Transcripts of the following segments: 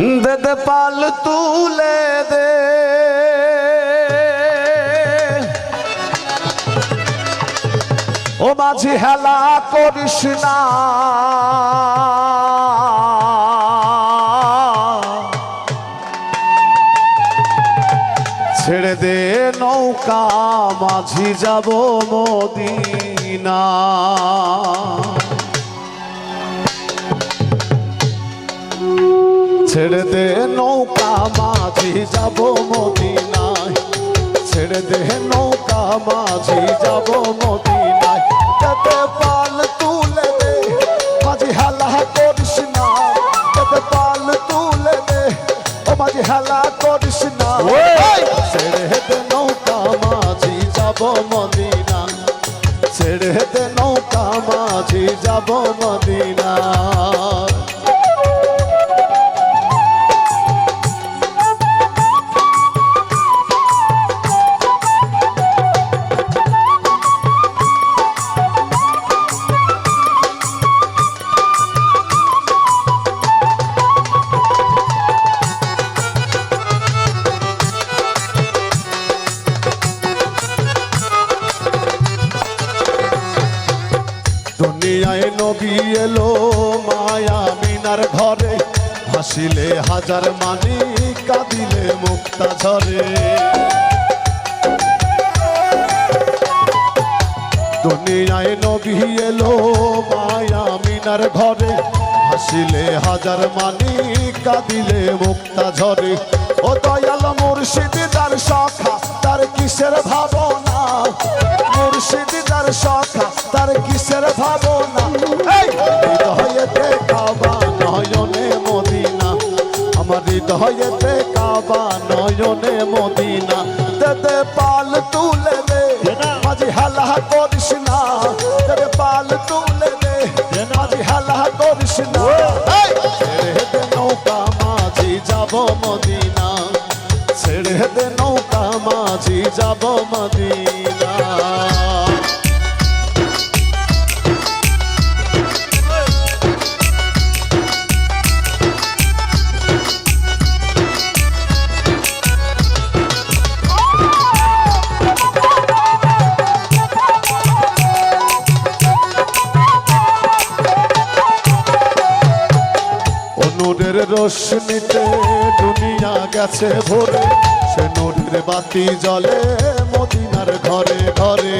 দে দে পাল তুলে দে। ও মাঝি হেলা করিস না। ছেড়ে দে নৌকা, মাঝি যাব মদিনা। ছেড়ে দে নৌকা মাঝি যাব মদিনায়। ছেড়ে দে নৌকা মাঝি যাব মদিনায়। যাতে পাল তুলে দে মাঝি হেলা করিস না। যাতে পাল তুলে দে ও মাঝি হেলা করিস না। ছেড়ে দে নৌকা মাঝি যাব মদিনা ছেড়ে দে নৌকা মাঝি যাব মদিনা দুনিয়ায় নবী এলো মায়া মিনার ঘরে। হাসিলে হাজার মানি, কাঁদিলে মুক্তা ঝরে। দুনিয়ায় নবী এলো মায়া মিনার ঘরে। হাসিলে হাজার মানি, কাঁদিলে মুক্তা ঝরে। তার কিসের ভাবনা? হৃদয়েতে কাবা নয়নে মদিনা। আমার হৃদয়েতে কাবা নয়নে মদিনা। দেদে পাল তুলে দে মাঝি হালা করিস না। দেদে পাল তুলে দে মাঝি হালা করিস না। নৌকা মাঝি যাব মদিনা। ছেড়ে দে নৌকা মাঝি যাব মদিনা। রোশনিতে দুনিয়া গেছে ভরে। সে নদীর বাতি জলে মদিনার ঘরে ঘরে।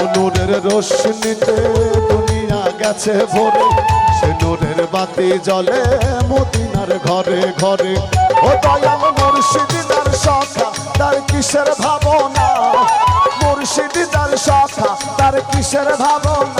অনুরের রোশনিতে দুনিয়া গেছে ভরে। সে নূরের বাতি জলে মদিনার ঘরে ঘরে। ও দয়াল মুর্শিদ তার সখা, তার কিসের ভাবনা? মুর্শিদ তার সখা, তার কিসের ভাবনা?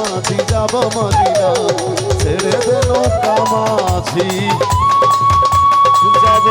মাঝি যাব মদিনা। ছেড়ে দে নৌকা মাঝি। যাব